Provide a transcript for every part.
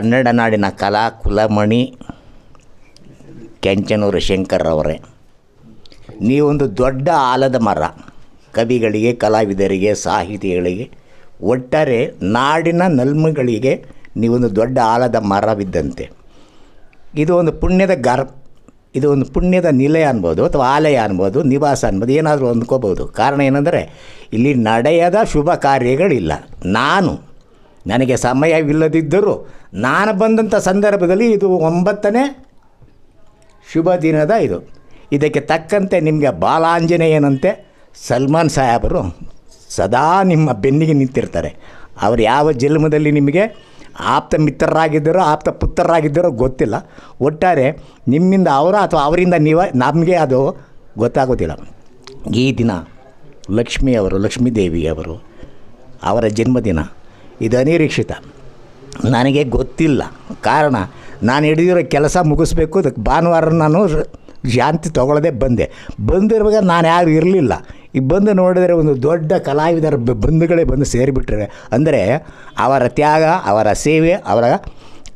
ಕನ್ನಡ ನಾಡಿನ ಕಲಾ ಕುಲಮಣಿ ಕೆಂಚನೂರು ಶಂಕರ್ರವರೇ ನೀವೊಂದು ದೊಡ್ಡ ಆಲದ ಮರ. ಕವಿಗಳಿಗೆ, ಕಲಾವಿದರಿಗೆ, ಸಾಹಿತಿಗಳಿಗೆ, ಒಟ್ಟಾರೆ ನಾಡಿನ ನಲ್ಮಗಳಿಗೆ ನೀವೊಂದು ದೊಡ್ಡ ಆಲದ ಮರವಿದ್ದಂತೆ. ಇದು ಒಂದು ಪುಣ್ಯದ ಗರ್, ಇದು ಒಂದು ಪುಣ್ಯದ ನಿಲಯ ಅನ್ಬೋದು ಅಥವಾ ಆಲಯ ಅನ್ಬೋದು, ನಿವಾಸ ಅನ್ಬೋದು, ಏನಾದರೂ ಅಂದ್ಕೋಬೋದು. ಕಾರಣ ಏನಂದರೆ, ಇಲ್ಲಿ ನಡೆಯದ ಶುಭ ಕಾರ್ಯಗಳಿಲ್ಲ. ನಾನು ನನಗೆ ಸಮಯವಿಲ್ಲದಿದ್ದರೂ ನಾನು ಬಂದಂಥ ಸಂದರ್ಭದಲ್ಲಿ ಇದು ಒಂಬತ್ತನೇ ಶುಭ ದಿನದ ಇದು. ಇದಕ್ಕೆ ತಕ್ಕಂತೆ ನಿಮಗೆ ಬಾಲಾಂಜನೇಯನಂತೆ ಸಲ್ಮಾನ್ ಸಾಹೇಬರು ಸದಾ ನಿಮ್ಮ ಬೆನ್ನಿಗೆ ನಿಂತಿರ್ತಾರೆ. ಅವರು ಯಾವ ಜನ್ಮದಲ್ಲಿ ನಿಮಗೆ ಆಪ್ತ ಮಿತ್ರರಾಗಿದ್ದರೋ, ಆಪ್ತ ಪುತ್ರರಾಗಿದ್ದರೋ ಗೊತ್ತಿಲ್ಲ. ಒಟ್ಟಾರೆ ನಿಮ್ಮಿಂದ ಅವರ ಅಥವಾ ಅವರಿಂದ ನೀವು, ನಮಗೆ ಅದು ಗೊತ್ತಾಗೋದಿಲ್ಲ. ಈ ದಿನ ಲಕ್ಷ್ಮಿಯವರು ಲಕ್ಷ್ಮೀದೇವಿಯವರು ಅವರ ಜನ್ಮದಿನ. ಇದು ಅನಿರೀಕ್ಷಿತ. ನನಗೆ ಗೊತ್ತಿಲ್ಲ. ಕಾರಣ, ನಾನು ಹಿಡಿದಿರೋ ಕೆಲಸ ಮುಗಿಸ್ಬೇಕು. ಅದಕ್ಕೆ ಭಾನುವಾರ ನಾನು ಶಾಂತಿ ತೊಗೊಳ್ಳದೆ ಬಂದೆ. ಬಂದಿರುವಾಗ ನಾನು ಯಾರು ಇರಲಿಲ್ಲ. ಈಗ ಬಂದು ನೋಡಿದರೆ ಒಂದು ದೊಡ್ಡ ಕಲಾವಿದರ ಬಂಧುಗಳೇ ಬಂದು ಸೇರಿಬಿಟ್ರೆ. ಅಂದರೆ ಅವರ ತ್ಯಾಗ, ಅವರ ಸೇವೆ, ಅವರ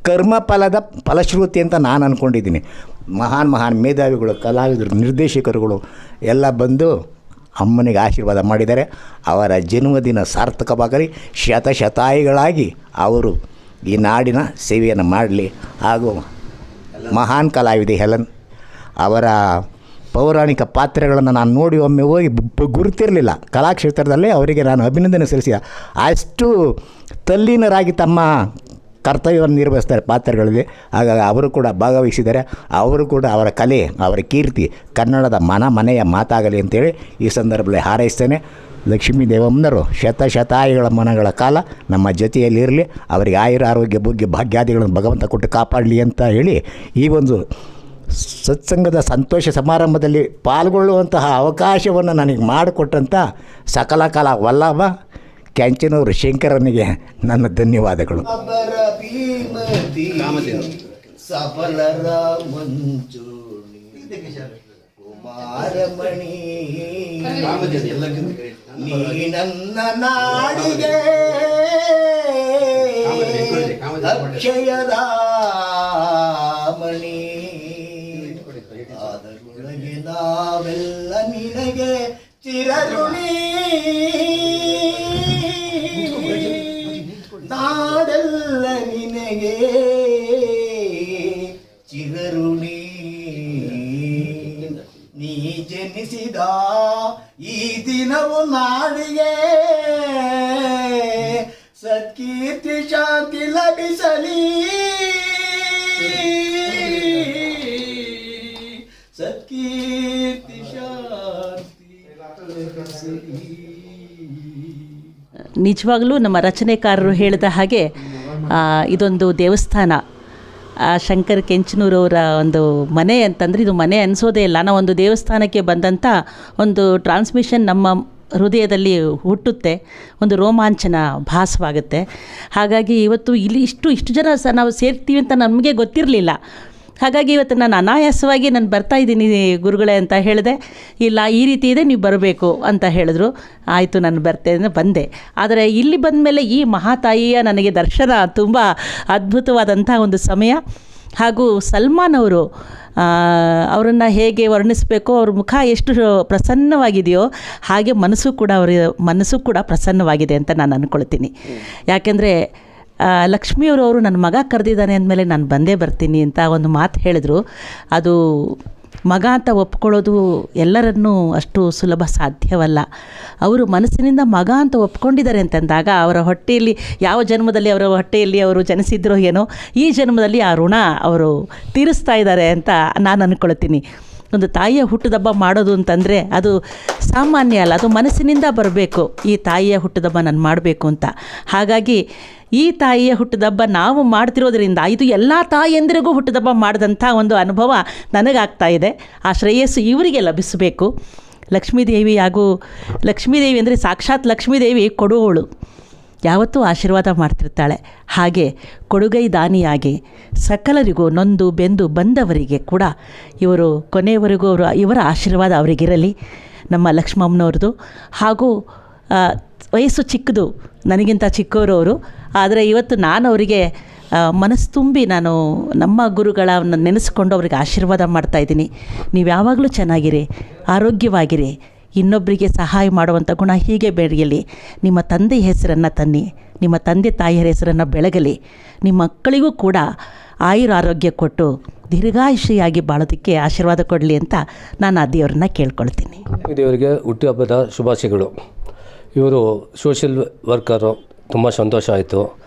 ಕರ್ಮಫಲದ ಫಲಶ್ರುತಿ ಅಂತ ನಾನು ಅಂದ್ಕೊಂಡಿದ್ದೀನಿ ಮಹಾನ್ ಮಹಾನ್ ಮೇಧಾವಿಗಳು, ಕಲಾವಿದರು, ನಿರ್ದೇಶಕರುಗಳು ಎಲ್ಲ ಬಂದು ಅಮ್ಮನಿಗೆ ಆಶೀರ್ವಾದ ಮಾಡಿದ್ದಾರೆ. ಅವರ ಜನ್ಮದಿನ ಸಾರ್ಥಕವಾಗಲಿ. ಶತಶತಾಯಿಗಳಾಗಿ ಅವರು ಈ ನಾಡಿನ ಸೇವೆಯನ್ನು ಮಾಡಲಿ. ಹಾಗೂ ಮಹಾನ್ ಕಲಾವಿದೆ ಹೆಲನ್ ಅವರ ಪೌರಾಣಿಕ ಪಾತ್ರಗಳನ್ನು ನಾನು ನೋಡಿ ಒಮ್ಮೆ ಹೋಗಿ ಗುರುತಿರಲಿಲ್ಲ. ಕಲಾಕ್ಷೇತ್ರದಲ್ಲಿ ಅವರಿಗೆ ನಾನು ಅಭಿನಂದನೆ ಸಲ್ಲಿಸಿದ. ಅಷ್ಟು ತಲ್ಲೀನರಾಗಿ ತಮ್ಮ ಕರ್ತವ್ಯವನ್ನು ನಿರ್ವಹಿಸ್ತಾರೆ ಪಾತ್ರಗಳಲ್ಲಿ. ಹಾಗಾಗಿ ಅವರು ಕೂಡ ಭಾಗವಹಿಸಿದ್ದಾರೆ. ಅವರು ಕೂಡ ಅವರ ಕಲೆ, ಅವರ ಕೀರ್ತಿ ಕನ್ನಡದ ಮನ ಮನೆಯ ಮಾತಾಗಲಿ ಅಂತೇಳಿ ಈ ಸಂದರ್ಭದಲ್ಲಿ ಹಾರೈಸ್ತೇನೆ. ಲಕ್ಷ್ಮೀ ದೇವಮ್ಮನವರು ಶತಶತಾಯಿಗಳ ಮನಗಳ ಕಾಲ ನಮ್ಮ ಜೊತೆಯಲ್ಲಿರಲಿ ಅವರಿಗೆ ಆಯುರ ಆರೋಗ್ಯ ಬಗ್ಗೆ ಭಾಗ್ಯಾದಿಗಳನ್ನು ಭಗವಂತ ಕೊಟ್ಟು ಕಾಪಾಡಲಿ ಅಂತ ಹೇಳಿ ಈ ಒಂದು ಸತ್ಸಂಗದ ಸಂತೋಷ ಸಮಾರಂಭದಲ್ಲಿ ಪಾಲ್ಗೊಳ್ಳುವಂತಹ ಅವಕಾಶವನ್ನು ನನಗೆ ಮಾಡಿಕೊಟ್ಟಂಥ ಸಕಲ ಕಾಲ ವಲ್ಲಭ ಕ್ಯಾಂಚನೂರು ಶಂಕರನಿಗೆ ನನ್ನ ಧನ್ಯವಾದಗಳು. ಸಫಲರ ಕುಮಾರಮಣಿ ನೀ ನನ್ನ ನಾಡಿಗೆ ಅಕ್ಷಯದ ಮಣಿ ಆದರೊಳಗೆ ನಾವೆಲ್ಲ ನಿನಗೆ ಚಿರಋಣಿ. ನಾಡೆಲ್ಲ ನಿನಗೆ ಜನಿಸಿದ ಈ ದಿನವು ನಾಡಿಗೆ. ಸತ್ಕೀರ್ತಿ ಶಾಂತಿ ಲಭಿಸಲಿ. ಸತ್ಕೀರ್ತಿ ಶಾಂತಿ ನಿಜವಾಗ್ಲೂ ನಮ್ಮ ರಚನೆಕಾರರು ಹೇಳಿದ ಹಾಗೆ ಇದೊಂದು ದೇವಸ್ಥಾನ. ಶಂಕರ್ ಕೆಂಚನೂರವರ ಒಂದು ಮನೆ ಅಂತಂದರೆ ಇದು ಮನೆ ಅನಿಸೋದೇ ಇಲ್ಲ. ನಾವು ಒಂದು ದೇವಸ್ಥಾನಕ್ಕೆ ಬಂದಂಥ ಒಂದು ಟ್ರಾನ್ಸ್ಮಿಷನ್ ನಮ್ಮ ಹೃದಯದಲ್ಲಿ ಹುಟ್ಟುತ್ತೆ. ಒಂದು ರೋಮಾಂಚನ ಭಾಸವಾಗುತ್ತೆ. ಹಾಗಾಗಿ ಇವತ್ತು ಇಲ್ಲಿ ಇಷ್ಟು ಇಷ್ಟು ಜನ ಸಹ ನಾವು ಸೇರ್ತೀವಿ ಅಂತ ನಮಗೆ ಗೊತ್ತಿರಲಿಲ್ಲ. ಹಾಗಾಗಿ ಇವತ್ತು ನಾನು ಅನಾಯಾಸವಾಗಿ ನಾನು ಬರ್ತಾ ಇದ್ದೀನಿ ಗುರುಗಳೇ ಅಂತ ಹೇಳಿದೆ. ಇಲ್ಲ, ಈ ರೀತಿ ಇದೆ, ನೀವು ಬರಬೇಕು ಅಂತ ಹೇಳಿದ್ರು. ಆಯಿತು, ನಾನು ಬರ್ತೇನೆ, ಬಂದೆ. ಆದರೆ ಇಲ್ಲಿ ಬಂದ ಮೇಲೆ ಈ ಮಹಾತಾಯಿಯ ನನಗೆ ದರ್ಶನ ತುಂಬ ಅದ್ಭುತವಾದಂಥ ಒಂದು ಸಮಯ. ಹಾಗೂ ಸಲ್ಮಾನ್ ಅವರು ಅವರನ್ನು ಹೇಗೆ ವರ್ಣಿಸಬೇಕು, ಅವ್ರ ಮುಖ ಎಷ್ಟು ಪ್ರಸನ್ನವಾಗಿದೆಯೋ ಹಾಗೆ ಮನಸ್ಸು ಕೂಡ ಅವರ ಮನಸ್ಸು ಕೂಡ ಪ್ರಸನ್ನವಾಗಿದೆ ಅಂತ ನಾನು ಅಂದ್ಕೊಳ್ತೀನಿ ಯಾಕೆಂದರೆ ಲಕ್ಷ್ಮಿಯವರು ಅವರು ನನ್ನ ಮಗ ಕರೆದಿದ್ದಾನೆ ಅಂದಮೇಲೆ ನಾನು ಬಂದೇ ಬರ್ತೀನಿ ಅಂತ ಒಂದು ಮಾತು ಹೇಳಿದರು. ಅದು ಮಗ ಅಂತ ಒಪ್ಕೊಳ್ಳೋದು ಎಲ್ಲರನ್ನೂ ಅಷ್ಟು ಸುಲಭ ಸಾಧ್ಯವಲ್ಲ. ಅವರು ಮನಸ್ಸಿನಿಂದ ಮಗ ಅಂತ ಒಪ್ಕೊಂಡಿದ್ದಾರೆ ಅಂತಂದಾಗ ಅವರ ಹೊಟ್ಟೆಯಲ್ಲಿ ಯಾವ ಜನ್ಮದಲ್ಲಿ ಅವರ ಹೊಟ್ಟೆಯಲ್ಲಿ ಅವರು ಜನಿಸಿದ್ರೋ ಏನೋ ಈ ಜನ್ಮದಲ್ಲಿ ಆ ಋಣ ಅವರು ತೀರಿಸ್ತಾ ಇದ್ದಾರೆ ಅಂತ ನಾನು ಅಂದ್ಕೊಳ್ತೀನಿ ಒಂದು ತಾಯಿಯ ಹುಟ್ಟುದಬ್ಬ ಮಾಡೋದು ಅಂತಂದರೆ ಅದು ಸಾಮಾನ್ಯ ಅಲ್ಲ, ಅದು ಮನಸ್ಸಿನಿಂದ ಬರಬೇಕು. ಈ ತಾಯಿಯ ಹುಟ್ಟುದಬ್ಬ ನಾನು ಮಾಡಬೇಕು ಅಂತ. ಹಾಗಾಗಿ ಈ ತಾಯಿಯ ಹುಟ್ಟುದಬ್ಬ ನಾವು ಮಾಡ್ತಿರೋದ್ರಿಂದ, ಇದು ಎಲ್ಲ ತಾಯಿಯಂದಿರಿಗೂ ಹುಟ್ಟುದಬ್ಬ ಮಾಡಿದಂಥ ಒಂದು ಅನುಭವ ನನಗಾಗ್ತಾ ಇದೆ. ಆ ಶ್ರೇಯಸ್ಸು ಇವರಿಗೆ ಲಭಿಸಬೇಕು. ಲಕ್ಷ್ಮೀದೇವಿ ಹಾಗೂ ಲಕ್ಷ್ಮೀದೇವಿ ಅಂದರೆ ಸಾಕ್ಷಾತ್ ಲಕ್ಷ್ಮೀದೇವಿ ಕೊಡುವವಳು. ಯಾವತ್ತೂ ಆಶೀರ್ವಾದ ಮಾಡ್ತಿರ್ತಾಳೆ. ಹಾಗೆ ಕೊಡುಗೈ ದಾನಿಯಾಗಿ ಸಕಲರಿಗೂ ನೊಂದು ಬೆಂದು ಬಂದವರಿಗೆ ಕೂಡ ಇವರು ಕೊನೆಯವರೆಗೂ ಅವರು ಇವರ ಆಶೀರ್ವಾದ ಅವರಿಗಿರಲಿ. ನಮ್ಮ ಲಕ್ಷ್ಮಮ್ಮನವ್ರದ್ದು ಹಾಗೂ ವಯಸ್ಸು ಚಿಕ್ಕದು, ನನಗಿಂತ ಚಿಕ್ಕವರು ಅವರು ಆದರೆ ಇವತ್ತು ನಾನು ಅವರಿಗೆ ಮನಸ್ಸು ತುಂಬಿ ನಾನು ನಮ್ಮ ಗುರುಗಳ ನೆನೆಸ್ಕೊಂಡು ಅವ್ರಿಗೆ ಆಶೀರ್ವಾದ ಮಾಡ್ತಾ ಇದ್ದೀನಿ. ನೀವು ಯಾವಾಗಲೂ ಚೆನ್ನಾಗಿರಿ, ಆರೋಗ್ಯವಾಗಿರಿ. ಇನ್ನೊಬ್ಬರಿಗೆ ಸಹಾಯ ಮಾಡುವಂಥ ಗುಣ ಹೀಗೆ ಬೆಳೆಯಲಿ. ನಿಮ್ಮ ತಂದೆಯ ಹೆಸರನ್ನು ತನ್ನಿ ನಿಮ್ಮ ತಂದೆ ತಾಯಿಯರ ಹೆಸರನ್ನು ಬೆಳಗಲಿ. ನಿಮ್ಮ ಮಕ್ಕಳಿಗೂ ಕೂಡ ಆಯುರ ಆರೋಗ್ಯ ಕೊಟ್ಟು ದೀರ್ಘಾಯುಷಿಯಾಗಿ ಬಾಳೋದಕ್ಕೆ ಆಶೀರ್ವಾದ ಕೊಡಲಿ ಅಂತ ನಾನು ಆ ದೇವರನ್ನ ಕೇಳ್ಕೊಳ್ತೀನಿ. ದೇವರಿಗೆ ಹುಟ್ಟುಹಬ್ಬದ ಶುಭಾಶಯಗಳು. ಇವರು ಸೋಷಿಯಲ್ ವರ್ಕರು ತುಂಬ ಸಂತೋಷ ಆಯಿತು.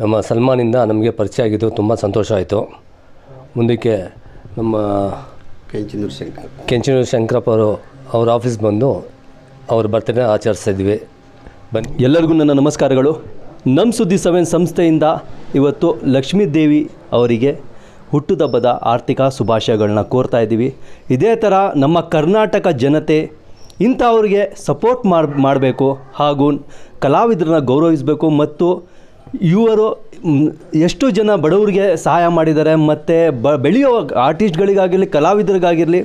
ನಮ್ಮ ಸಲ್ಮಾನಿಂದ ನಮಗೆ ಪರಿಚಯ ಆಗಿದ್ದು ತುಂಬ ಸಂತೋಷ ಆಯಿತು. ಮುಂದಕ್ಕೆ ನಮ್ಮ ಕೆಂಚನೂರು ಶಂಕರ್ ಕೆಂಚನೂರು ಶಂಕರಪ್ಪ ಅವರು ಅವ್ರ ಆಫೀಸ್ ಬಂದು ಅವ್ರ ಬರ್ತಡೇ ಆಚರಿಸ್ತಾ ಬನ್ನಿ. ಎಲ್ಲರಿಗೂ ನನ್ನ ನಮಸ್ಕಾರಗಳು. ನಮ್ಮ ಸುದ್ದಿ ಸೆವೆನ್ ಸಂಸ್ಥೆಯಿಂದ ಇವತ್ತು ಲಕ್ಷ್ಮೀ ದೇವಿ ಅವರಿಗೆ ಹುಟ್ಟುದಬ್ಬದ ಆರ್ಥಿಕ ಶುಭಾಶಯಗಳನ್ನ ಕೋರ್ತಾ ಇದ್ದೀವಿ. ಇದೇ ಥರ ನಮ್ಮ ಕರ್ನಾಟಕ ಜನತೆ ಇಂಥವ್ರಿಗೆ ಸಪೋರ್ಟ್ ಮಾಡಿ, ಮಾಡಬೇಕು ಹಾಗೂ ಕಲಾವಿದರನ್ನ ಗೌರವಿಸಬೇಕು ಮತ್ತು ಇವರು ಎಷ್ಟು ಜನ ಬಡವರಿಗೆ ಸಹಾಯ ಮಾಡಿದ್ದಾರೆ, ಮತ್ತು ಬ ಬೆಳೆಯೋ ಆರ್ಟಿಸ್ಟ್ಗಳಿಗಾಗಿರಲಿ ಕಲಾವಿದರಿಗಾಗಿರಲಿ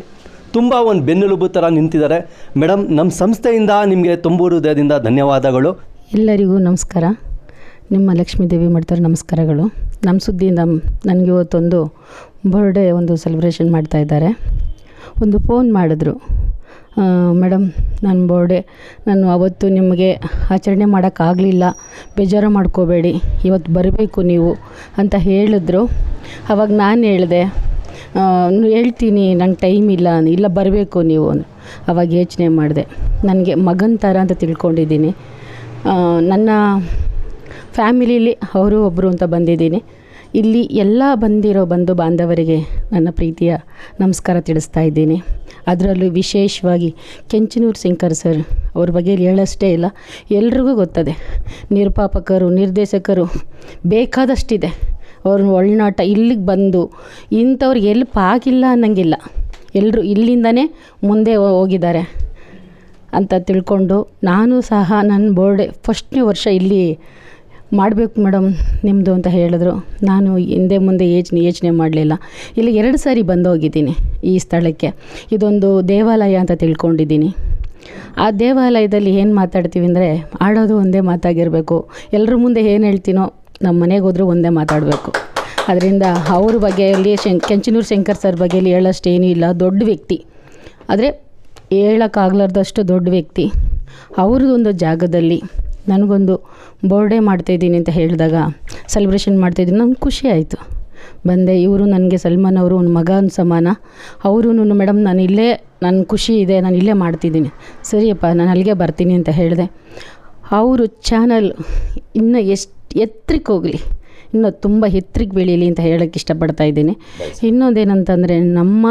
ತುಂಬ ಒಂದು ಬೆನ್ನೆಲುಬು ಥರ ನಿಂತಿದ್ದಾರೆ. ಮೇಡಮ್ ನಮ್ಮ ಸಂಸ್ಥೆಯಿಂದ ನಿಮಗೆ ತುಂಬೂರು ಹೃದಯದಿಂದ ಧನ್ಯವಾದಗಳು. ಎಲ್ಲರಿಗೂ ನಮಸ್ಕಾರ. ನಿಮ್ಮ ಲಕ್ಷ್ಮೀ ದೇವಿ ಮಾಡ್ತಾರೆ ನಮಸ್ಕಾರಗಳು. ನಮ್ಮ ಸುದ್ದಿಯಿಂದ ನನಗೆ ಇವತ್ತೊಂದು ಬರ್ಡೇ ಒಂದು ಸೆಲೆಬ್ರೇಷನ್ ಮಾಡ್ತಾ ಇದ್ದಾರೆ. ಒಂದು ಫೋನ್ ಮಾಡಿದ್ರು. ಮೇಡಮ್ ನನ್ನ ಬರ್ಡೇ, ನಾನು ಅವತ್ತು ನಿಮಗೆ ಆಚರಣೆ ಮಾಡೋಕ್ಕಾಗಲಿಲ್ಲ ಬೇಜಾರು ಮಾಡ್ಕೋಬೇಡಿ. ಇವತ್ತು ಬರಬೇಕು ನೀವು ಅಂತ ಹೇಳಿದ್ರು. ಅವಾಗ ನಾನು ಹೇಳಿದೆ ಹೇಳ್ತೀನಿ, ನಂಗೆ ಟೈಮ್ ಇಲ್ಲ ಇಲ್ಲ ಬರಬೇಕು ನೀವು. ಅವಾಗ ಯೋಚನೆ ಮಾಡಿದೆ. ನನಗೆ ಮಗನ ಥರ ಅಂತ ತಿಳ್ಕೊಂಡಿದ್ದೀನಿ. ನನ್ನ ಫ್ಯಾಮಿಲೀಲಿ ಅವರು ಒಬ್ಬರು ಅಂತ ಬಂದಿದ್ದೀನಿ. ಇಲ್ಲಿ ಎಲ್ಲ ಬಂದಿರೋ ಬಂಧು ಬಾಂಧವರಿಗೆ ನನ್ನ ಪ್ರೀತಿಯ ನಮಸ್ಕಾರ ತಿಳಿಸ್ತಾ ಇದ್ದೀನಿ. ಅದರಲ್ಲೂ ವಿಶೇಷವಾಗಿ ಕೆಂಚನೂರು ಸಿಂಕರ್ ಸರ್, ಅವ್ರ ಬಗ್ಗೆ ಹೇಳಷ್ಟೇ ಇಲ್ಲ. ಎಲ್ರಿಗೂ ಗೊತ್ತದೆ. ನಿರ್ಪಾಪಕರು, ನಿರ್ದೇಶಕರು ಬೇಕಾದಷ್ಟಿದೆ. ಅವ್ರ ಒಳನಾಟ ಇಲ್ಲಿಗೆ ಬಂದು ಇಂಥವ್ರಿಗೆ ಎಲ್ಪ್ ಆಗಿಲ್ಲ ಅನ್ನಂಗಿಲ್ಲ. ಎಲ್ಲರೂ ಇಲ್ಲಿಂದನೇ ಮುಂದೆ ಹೋಗಿದ್ದಾರೆ ಅಂತ ತಿಳ್ಕೊಂಡು ನಾನು ಸಹ ನನ್ನ ಬೋರ್ಡೆ ಫಸ್ಟ್ನೇ ವರ್ಷ ಇಲ್ಲಿ ಮಾಡಬೇಕು ಮೇಡಮ್ ನಿಮ್ಮದು ಅಂತ ಹೇಳಿದ್ರು. ನಾನು ಹಿಂದೆ ಮುಂದೆ ಯೋಚನೆ ಯೋಚನೆ ಮಾಡಲಿಲ್ಲ. ಇಲ್ಲಿ ಎರಡು ಸಾರಿ ಬಂದು ಹೋಗಿದ್ದೀನಿ ಈ ಸ್ಥಳಕ್ಕೆ. ಇದೊಂದು ದೇವಾಲಯ ಅಂತ ತಿಳ್ಕೊಂಡಿದ್ದೀನಿ. ಆ ದೇವಾಲಯದಲ್ಲಿ ಏನು ಮಾತಾಡ್ತೀವಿ ಅಂದರೆ ಆಡೋದು ಒಂದೇ ಮಾತಾಗಿರಬೇಕು. ಎಲ್ಲರ ಮುಂದೆ ಏನು ಹೇಳ್ತೀನೋ ನಮ್ಮ ಮನೆಗೆ ಹೋದರೂ ಒಂದೇ ಮಾತಾಡಬೇಕು. ಅದರಿಂದ ಅವ್ರ ಬಗ್ಗೆಯಲ್ಲಿ ಶಂ, ಕೆಂಚನೂರು ಶಂಕರ್ ಸರ್ ಬಗ್ಗೆಯಲ್ಲಿ ಹೇಳೋಷ್ಟು ಏನೂ ಇಲ್ಲ. ದೊಡ್ಡ ವ್ಯಕ್ತಿ. ಆದರೆ ಹೇಳೋಕ್ಕಾಗ್ಲಾರ್ದಷ್ಟು ದೊಡ್ಡ ವ್ಯಕ್ತಿ. ಅವ್ರದ್ದೊಂದು ಜಾಗದಲ್ಲಿ ನನಗೊಂದು ಬರ್ಡೇ ಮಾಡ್ತಾಯಿದ್ದೀನಿ ಅಂತ ಹೇಳಿದಾಗ ಸೆಲೆಬ್ರೇಷನ್ ಮಾಡ್ತಾಯಿದ್ದೀನಿ ನಂಗೆ ಖುಷಿ ಆಯಿತು. ಬಂದೆ, ಇವರು ನನಗೆ ಸಲ್ಮಾನ್ ಅವರು ಒಂದು ಮಗನ ಸಮಾನ. ಅವರು ಮೇಡಮ್, ನಾನು ಇಲ್ಲೇ ನನ್ನ ಖುಷಿ ಇದೆ, ನಾನು ಇಲ್ಲೇ ಮಾಡ್ತಿದ್ದೀನಿ. ಸರಿಯಪ್ಪ, ನಾನು ಅಲ್ಲಿಗೆ ಬರ್ತೀನಿ ಅಂತ ಹೇಳಿದೆ. ಅವರು ಚಾನಲ್ ಇನ್ನು ಎಷ್ಟು ಎತ್ತರಕ್ಕೆ ಹೋಗಲಿ. ಇನ್ನೂ ತುಂಬ ಎತ್ತರಕ್ಕೆ ಬೆಳೀಲಿ ಅಂತ ಹೇಳೋಕ್ಕೆ ಇಷ್ಟಪಡ್ತಾ ಇದ್ದೀನಿ. ಇನ್ನೊಂದೇನಂತಂದರೆ ನಮ್ಮ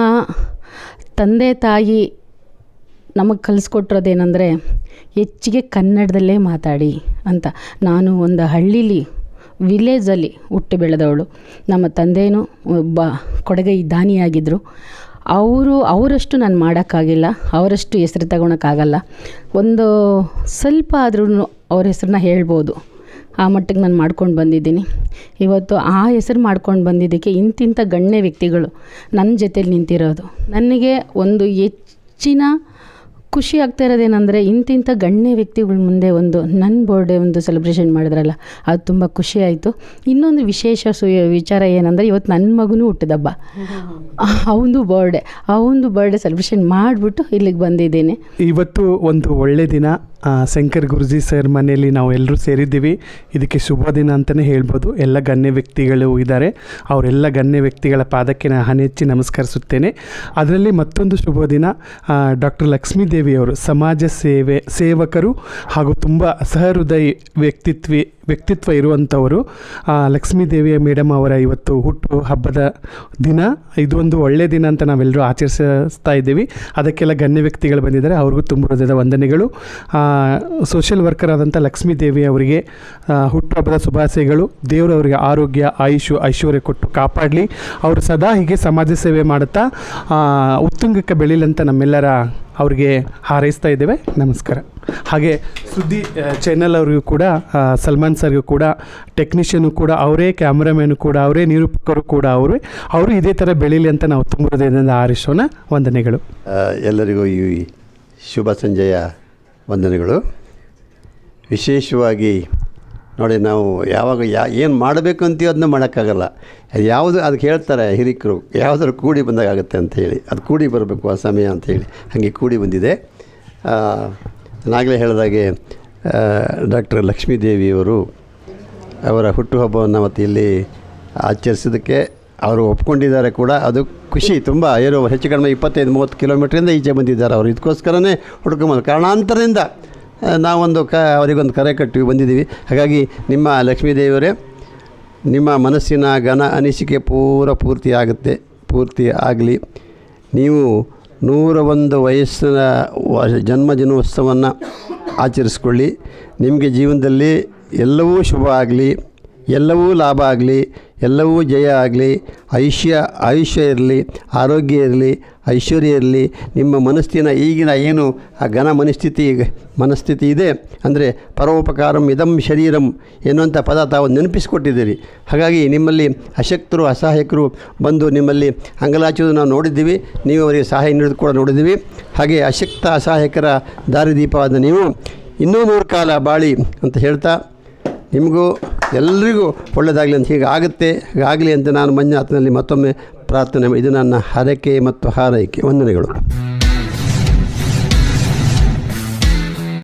ತಂದೆ ತಾಯಿ ನಮಗೆ ಕಲಿಸ್ಕೊಟ್ಟಿರೋದೇನೆಂದರೆ ಹೆಚ್ಚಿಗೆ ಕನ್ನಡದಲ್ಲೇ ಮಾತಾಡಿ ಅಂತ. ನಾನು ಒಂದು ಹಳ್ಳೀಲಿ ವಿಲೇಜಲ್ಲಿ ಹುಟ್ಟು ಬೆಳೆದವಳು. ನಮ್ಮ ತಂದೆಯೂ ಒಬ್ಬ ಕೊಡಗೈ ದಾನಿಯಾಗಿದ್ದರು ಅವರು ಅವರಷ್ಟು ನಾನು ಮಾಡೋಕ್ಕಾಗಿಲ್ಲ ಅವರಷ್ಟು ಹೆಸ್ರು ತಗೊಳಕ್ಕಾಗಲ್ಲ. ಒಂದು ಸ್ವಲ್ಪ ಆದ್ರೂ ಅವ್ರ ಹೆಸ್ರನ್ನ ಹೇಳ್ಬೋದು. ಆ ಮಟ್ಟಿಗೆ ನಾನು ಮಾಡ್ಕೊಂಡು ಬಂದಿದ್ದೀನಿ. ಇವತ್ತು ಆ ಹೆಸರು ಮಾಡ್ಕೊಂಡು ಬಂದಿದ್ದಕ್ಕೆ ಇಂತಿಂಥ ಗಣ್ಯ ವ್ಯಕ್ತಿಗಳು ನನ್ನ ಜೊತೆಲಿ ನಿಂತಿರೋದು. ನನಗೆ ಒಂದು ಹೆಚ್ಚಿನ ಖುಷಿ ಆಗ್ತಾ ಇರೋದೇನೆಂದರೆ ಇಂತಿಂಥ ಗಣ್ಯ ವ್ಯಕ್ತಿಗಳ ಮುಂದೆ ಒಂದು ನನ್ನ ಬರ್ಡೇ ಒಂದು ಸೆಲೆಬ್ರೇಷನ್ ಮಾಡಿದ್ರಲ್ಲ, ಅದು ತುಂಬ ಖುಷಿ ಆಯಿತು. ಇನ್ನೊಂದು ವಿಶೇಷ ಸು ವಿಚಾರ ಏನಂದರೆ ಇವತ್ತು ನನ್ನ ಮಗನೂ ಹುಟ್ಟಿದಬ್ಬ. ಅವನದು ಬರ್ಡೇ ಅವನದು ಬರ್ಡೇ ಸೆಲೆಬ್ರೇಷನ್ ಮಾಡಿಬಿಟ್ಟು ಇಲ್ಲಿಗೆ ಬಂದಿದ್ದೀನಿ. ಇವತ್ತು ಒಂದು ಒಳ್ಳೆ ದಿನ. ಶಂಕರ್ ಗುರುಜಿ ಸರ್ ಮನೆಯಲ್ಲಿ ನಾವು ಎಲ್ಲರೂ ಸೇರಿದ್ದೀವಿ. ಇದಕ್ಕೆ ಶುಭ ದಿನ ಅಂತಲೇ ಹೇಳ್ಬೋದು. ಎಲ್ಲ ಗಣ್ಯ ವ್ಯಕ್ತಿಗಳು ಇದ್ದಾರೆ. ಅವರೆಲ್ಲ ಗಣ್ಯ ವ್ಯಕ್ತಿಗಳ ಪಾದಕ್ಕೆ ನಾನು ಹನೆಚ್ಚಿ ನಮಸ್ಕರಿಸುತ್ತೇನೆ. ಅದರಲ್ಲಿ ಮತ್ತೊಂದು ಶುಭ ದಿನ. ಡಾಕ್ಟರ್ ಲಕ್ಷ್ಮೀ ದೇವಿಯವರು ಸಮಾಜ ಸೇವೆ, ಸೇವಕರು ಹಾಗೂ ತುಂಬ ಸಹೃದಯ ವ್ಯಕ್ತಿತ್ವ ವ್ಯಕ್ತಿತ್ವ ಇರುವಂಥವರು ಲಕ್ಷ್ಮೀ ದೇವಿಯ ಮೇಡಮ್ ಅವರ ಇವತ್ತು ಹುಟ್ಟು ಹಬ್ಬದ ದಿನ. ಇದು ಒಂದು ಒಳ್ಳೆಯ ದಿನ ಅಂತ ನಾವೆಲ್ಲರೂ ಆಚರಿಸ್ತಾ ಇದ್ದೀವಿ. ಅದಕ್ಕೆಲ್ಲ ಗಣ್ಯ ವ್ಯಕ್ತಿಗಳು ಬಂದಿದ್ದಾರೆ. ಅವ್ರಿಗೂ ತುಂಬ ಹೃದಯದ ವಂದನೆಗಳು. ಸೋಷಿಯಲ್ ವರ್ಕರ್ ಆದಂಥ ಲಕ್ಷ್ಮೀ ದೇವಿ ಅವರಿಗೆ ಹುಟ್ಟು ಹುಟ್ಟುಹಬ್ಬದ ಶುಭಾಶಯಗಳು. ದೇವರು ಅವರಿಗೆ ಆರೋಗ್ಯ, ಆಯುಷು, ಐಶ್ವರ್ಯ ಕೊಟ್ಟು ಕಾಪಾಡಲಿ. ಅವರು ಸದಾ ಹೀಗೆ ಸಮಾಜ ಸೇವೆ ಮಾಡುತ್ತಾ ಉತ್ತುಂಗಕ್ಕೆ ಬೆಳೀಲಂತ ನಮ್ಮೆಲ್ಲರ ಅವ್ರಿಗೆ ಹಾರೈಸ್ತಾ ಇದ್ದೇವೆ. ನಮಸ್ಕಾರ. ಹಾಗೆ ಸುದ್ದಿ ಚಾನೆಲ್ ಅವ್ರಿಗೂ ಕೂಡ ಸಲ್ಮಾನ್ ಸರ್ಗೂ ಕೂಡ ಟೆಕ್ನಿಷಿಯನು ಕೂಡ, ಅವರೇ ಕ್ಯಾಮ್ರಾಮ್ಯಾನು ಕೂಡ, ಅವರೇ ನಿರೂಪಕರು ಕೂಡ ಅವರೇ. ಅವರು ಇದೇ ಥರ ಬೆಳೀಲಿ ಅಂತ ನಾವು ತುಂಬ ಹೃದಯದಿಂದ ಹಾರೈಸೋಣ. ವಂದನೆಗಳು. ಎಲ್ಲರಿಗೂ ಈ ಶುಭ ಸಂಜೆಯ ವಂದನೆಗಳು. ವಿಶೇಷವಾಗಿ ನೋಡಿ, ನಾವು ಯಾವಾಗ ಯಾ, ಏನು ಮಾಡಬೇಕು ಅಂತೀವಿ ಅದನ್ನ ಮಾಡೋಕ್ಕಾಗಲ್ಲ. ಅದು ಯಾವುದು ಅದಕ್ಕೆ ಹೇಳ್ತಾರೆ ಹಿರಿಕರು, ಯಾವುದಾದ್ರು ಕೂಡಿ ಬಂದಾಗ ಆಗುತ್ತೆ ಅಂತ ಹೇಳಿ. ಅದು ಕೂಡಿ ಬರಬೇಕು, ಆ ಸಮಯ ಅಂತ ಹೇಳಿ. ಹಾಗೆ ಕೂಡಿ ಬಂದಿದೆ. ನಾಗಲೇ ಹೇಳಿದಾಗೆ ಡಾಕ್ಟರ್ ಲಕ್ಷ್ಮೀದೇವಿಯವರು ಅವರ ಹುಟ್ಟುಹಬ್ಬವನ್ನು ಮತ್ತು ಇಲ್ಲಿ ಆಚರಿಸೋದಕ್ಕೆ ಅವರು ಒಪ್ಕೊಂಡಿದ್ದಾರೆ ಕೂಡ. ಅದು ಖುಷಿ, ತುಂಬ. ಏನು ಹೆಚ್ಚು ಕಡಿಮೆ ಇಪ್ಪತ್ತೈದು, ಮೂವತ್ತು ಕಿಲೋಮೀಟ್ರಿಂದ ಈಚೆ ಬಂದಿದ್ದಾರೆ ಅವರು. ಇದಕ್ಕೋಸ್ಕರನೇ ಹುಡ್ಕೊಂಬಂದು ಕಾರಣಾಂತರದಿಂದ ನಾವೊಂದು ಕ, ಅವರಿಗೊಂದು ಕರೆ ಕಟ್ಟಿ ಬಂದಿದ್ದೀವಿ. ಹಾಗಾಗಿ ನಿಮ್ಮ ಲಕ್ಷ್ಮೀದೇವಿಯವರೇ ನಿಮ್ಮ ಮನಸ್ಸಿನ ಘನ ಅನಿಸಿಕೆ ಪೂರ ಪೂರ್ತಿ ಆಗುತ್ತೆ, ಪೂರ್ತಿ ಆಗಲಿ. ನೀವು ನೂರ ಒಂದು ವಯಸ್ಸಿನ ಜನ್ಮ ದಿನೋತ್ಸವವನ್ನು ಆಚರಿಸ್ಕೊಳ್ಳಿ. ನಿಮಗೆ ಜೀವನದಲ್ಲಿ ಎಲ್ಲವೂ ಶುಭ ಆಗಲಿ, ಎಲ್ಲವೂ ಲಾಭ ಆಗಲಿ. ಎಲ್ಲವೂ ಜಯ ಆಗಲಿ. ಐಶ್ಯ ಆಯುಷ್ಯ ಇರಲಿ, ಆರೋಗ್ಯ ಇರಲಿ, ಐಶ್ವರ್ಯ ಇರಲಿ. ನಿಮ್ಮ ಮನಸ್ಸಿನ ಈಗಿನ ಏನು ಆ ಘನ ಮನಸ್ಥಿತಿ ಮನಸ್ಥಿತಿ ಇದೆ ಅಂದರೆ ಪರೋಪಕಾರಂ ಇದಂ ಶರೀರಂ ಎನ್ನುವಂಥ ಪದ ತಾವು ನೆನಪಿಸಿಕೊಟ್ಟಿದ್ದೀರಿ. ಹಾಗಾಗಿ ನಿಮ್ಮಲ್ಲಿ ಅಶಕ್ತರು, ಅಸಹಾಯಕರು ಬಂದು ನಿಮ್ಮಲ್ಲಿ ಅಂಗಲಾಚುವುದು ನಾವು ನೋಡಿದ್ದೀವಿ. ನೀವು ಅವರಿಗೆ ಸಹಾಯ ನೀಡೋದು ಕೂಡ ನೋಡಿದ್ದೀವಿ. ಹಾಗೆ ಅಶಕ್ತ, ಅಸಹಾಯಕರ ದಾರಿದೀಪವಾದ ನೀವು ಇನ್ನೂ ಮೂರು ಕಾಲ ಬಾಳಿ ಅಂತ ಹೇಳ್ತಾ ನಿಮಗೂ ಎಲ್ರಿಗೂ ಒಳ್ಳೆಯದಾಗಲಿ ಅಂತ ಹೀಗೆ ಆಗುತ್ತೆ. ಆಗಲಿ ಅಂತ ನಾನು ಮಂಜುನಾಥನಲ್ಲಿ ಮತ್ತೊಮ್ಮೆ ಪ್ರಾರ್ಥನೆ ಇದು ನನ್ನ ಹರಕೆ ಮತ್ತು ಹಾರೈಕೆ. ವಂದನೆಗಳು.